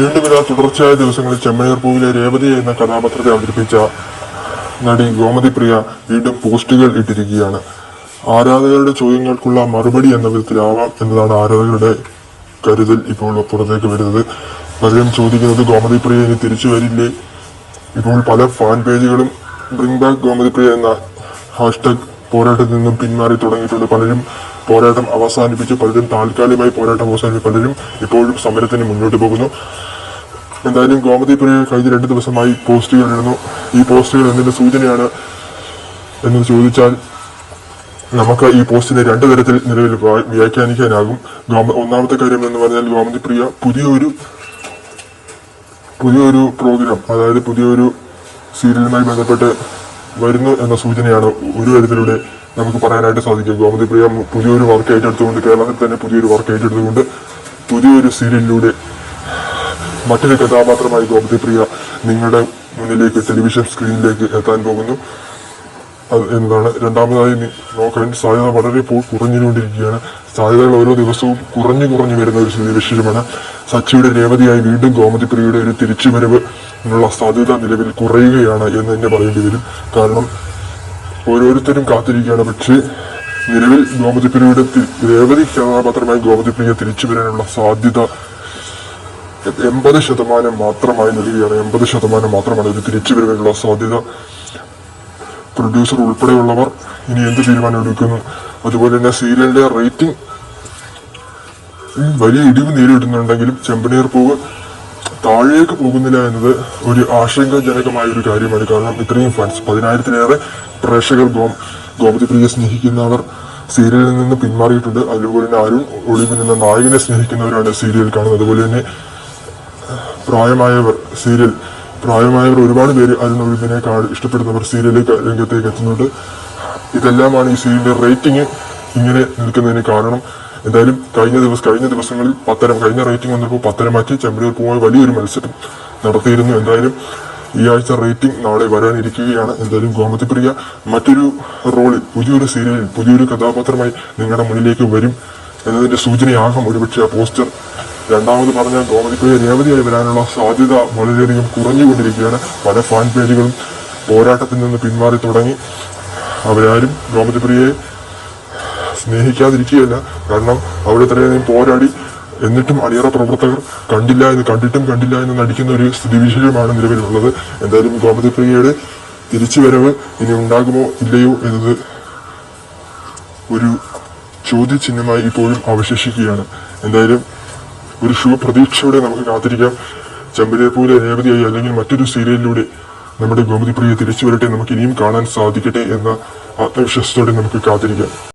ഇതാ തുടർച്ചയായ ദിവസങ്ങളിൽ ചെമ്മനീർ പൂവിലെ രേവതി എന്ന കഥാപാത്രത്തെ അവതരിപ്പിച്ച നടി ഗോമതി പ്രിയ വീണ്ടും പോസ്റ്റുകൾ ഇട്ടിരിക്കുകയാണ്. ആരാധകരുടെ ചോദ്യങ്ങൾക്കുള്ള മറുപടി എന്ന വിധത്തിലാവാം എന്നതാണ് ആരാധകരുടെ കരുതൽ ഇപ്പോൾ പുറത്തേക്ക് വരുന്നത്. പലരും ചോദിക്കുന്നത് ഗോമതി പ്രിയ ഇനി തിരിച്ചു വരില്ലേ? ഇപ്പോൾ പല ഫാൻ പേജുകളും ബ്രിങ് ബാക്ക് ഗോമതി പ്രിയ എന്ന ഹാഷ്ടാഗ് പോരാട്ടത്തിൽ നിന്നും പിന്മാറി തുടങ്ങിയിട്ടുണ്ട്. പലരും പോരാട്ടം അവസാനിപ്പിച്ച് പലരും താൽക്കാലികമായി പോരാട്ടം അവസാനിപ്പിച്ച് പലരും ഇപ്പോഴും സമരത്തിന് മുന്നോട്ട് പോകുന്നു. എന്തായാലും ഗോമതി പ്രിയ കഴിഞ്ഞ രണ്ട് ദിവസമായി പോസ്റ്റുകൾ ഇടുന്നു. ഈ പോസ്റ്റുകൾ എന്തിന്റെ സൂചനയാണ് എന്ന് ചോദിച്ചാൽ നമുക്ക് ഈ പോസ്റ്റിനെ രണ്ടു തരത്തിൽ നിലവിൽ വ്യാ- വ്യാഖ്യാനിക്കാനാകും. ഗോമ ഒന്നാമത്തെ കാര്യം എന്ന് പറഞ്ഞാൽ ഗോമതി പ്രിയ പുതിയൊരു പുതിയൊരു പ്രോഗ്രാം അതായത് പുതിയൊരു സീരിയലുമായി ബന്ധപ്പെട്ട് വരുന്നു എന്ന സൂചനയാണ് ഒരു തരത്തിലൂടെ നമുക്ക് പറയാനായിട്ട് സാധിക്കും. ഗോമതി പ്രിയ പുതിയൊരു വർക്ക് ഏറ്റെടുത്തുകൊണ്ട് കേരളത്തിൽ തന്നെ പുതിയൊരു വർക്ക് ഏറ്റെടുത്തുകൊണ്ട് പുതിയൊരു സീരിയലിലൂടെ മറ്റൊരു കഥാപാത്രമായി ഗോമതി പ്രിയ നിങ്ങളുടെ മുന്നിലേക്ക് ടെലിവിഷൻ സ്ക്രീനിലേക്ക് എത്താൻ പോകുന്നു. അത് എന്നതാണ് രണ്ടാമതായി നോക്കാൻ സാധ്യത വളരെ ഇപ്പോൾ കുറഞ്ഞുകൊണ്ടിരിക്കുകയാണ്. സാധ്യതകൾ ഓരോ ദിവസവും കുറഞ്ഞു കുറഞ്ഞു വരുന്ന ഒരു സ്ഥിതി വിശേഷമാണ്. സച്ചിയുടെ രേവതിയായി വീണ്ടും ഗോമതി പ്രിയയുടെ ഒരു തിരിച്ചുവരവ് എന്നുള്ള സാധ്യത നിലവിൽ കുറയുകയാണ് എന്ന് തന്നെ പറയേണ്ടി വരും. കാരണം ഓരോരുത്തരും കാത്തിരിക്കുകയാണ്. പക്ഷേ നിലവിൽ ഗോമതി പ്രിയയുടെ തി- രേവതി കഥാപാത്രമായി ഗോമതി പ്രിയ തിരിച്ചു വരാനുള്ള സാധ്യത എൺപത് ശതമാനം മാത്രമായി നൽകുകയാണ് എൺപത് ശതമാനം മാത്രമാണ് ഒരു തിരിച്ചുവരവിനുള്ള സാധ്യത. പ്രൊഡ്യൂസർ ഉൾപ്പെടെയുള്ളവർ ഇനി എന്ത് തീരുമാനം എടുക്കുന്നു? അതുപോലെ തന്നെ സീരിയലിന്റെ റേറ്റിംഗ് വലിയ ഇടിവ് നേരിടുന്നുണ്ടെങ്കിലും ചെമ്പനീർ പൂവ് താഴേക്ക് പോകുന്നില്ല എന്നത് ഒരു ആശങ്കാജനകമായ ഒരു കാര്യമാണ്. കാരണം ഇത്രയും ഫാൻസ് പതിനായിരത്തിലേറെ പ്രേക്ഷകർ ഗോ ഗോപതി പ്രിയെ സ്നേഹിക്കുന്നവർ സീരിയലിൽ നിന്ന് പിന്മാറിയിട്ടുണ്ട്. അതുപോലെ തന്നെ അരുൺ ഒളിവിൽ നിന്ന് നായകനെ സ്നേഹിക്കുന്നവരാണ് സീരിയൽ കാണുന്നത്. അതുപോലെ തന്നെ പ്രായമായവർ സീരിയൽ പ്രായമായവർ ഒരുപാട് പേര് അരുൺ ഒഴിവിനെ കാ- ഇഷ്ടപ്പെടുന്നവർ സീരിയലിലേക്ക് രംഗത്തേക്ക് എത്തുന്നുണ്ട്. ഇതെല്ലാമാണ് ഈ സീരിയലിന്റെ റേറ്റിംഗ് ഇങ്ങനെ നിൽക്കുന്നതിന് കാരണം. എന്തായാലും കഴിഞ്ഞ ദിവസം കഴിഞ്ഞ ദിവസങ്ങളിൽ പത്തരം കഴിഞ്ഞ റേറ്റിംഗ് വന്നപ്പോൾ പത്തരമാറ്റി ചെമ്പടിയൂർ പൂവാൻ വലിയൊരു മത്സരം നടത്തിയിരുന്നു. എന്തായാലും ഈ ആഴ്ച റേറ്റിംഗ് നാളെ വരാനിരിക്കുകയാണ്. എന്തായാലും ഗോമതി പ്രിയ മറ്റൊരു റോളിൽ പുതിയൊരു സീരിയലിൽ പുതിയൊരു കഥാപാത്രമായി നിങ്ങളുടെ മുന്നിലേക്ക് വരും എന്നതിന്റെ സൂചനയാകും. ഒരുപക്ഷെ ആ പോസ്റ്റർ രണ്ടാമത് പറഞ്ഞ ഗോമതിപ്രിയ രേവതിയായി വരാനുള്ള സാധ്യത വളരെയധികം കുറഞ്ഞുകൊണ്ടിരിക്കുകയാണ്. പല ഫാൻ പേജുകളും പോരാട്ടത്തിൽ നിന്ന് പിന്മാറി തുടങ്ങി. അവരാരും ഗോമതിപ്രിയയെ സ്നേഹിക്കാതിരിക്കുകയല്ല. കാരണം അവിടെ ഇത്രയധികം പോരാടി എന്നിട്ടും അണിയറ പ്രവർത്തകർ കണ്ടില്ല എന്ന് കണ്ടിട്ടും കണ്ടില്ല എന്ന് നടിക്കുന്ന ഒരു സ്ഥിതിവിശേഷമാണ് നിലവിലുള്ളത്. എന്തായാലും ഗോമതി പ്രിയയുടെ തിരിച്ചു വരവ് ഇനി ഉണ്ടാകുമോ ഇല്ലയോ എന്നത് ഒരു ചോദ്യചിഹ്നമായി ഇപ്പോഴും അവശേഷിക്കുകയാണ്. എന്തായാലും ഒരു ശുഭപ്രതീക്ഷയോടെ നമുക്ക് കാത്തിരിക്കാം. ചെമ്പരപ്പൂലെ രേവതിയായി അല്ലെങ്കിൽ മറ്റൊരു സീരിയലിലൂടെ നമ്മുടെ ഗോമതി പ്രിയ തിരിച്ചു വരട്ടെ നമുക്ക് ഇനിയും കാണാൻ സാധിക്കട്ടെ എന്ന ആത്മവിശ്വാസത്തോടെ നമുക്ക് കാത്തിരിക്കാം.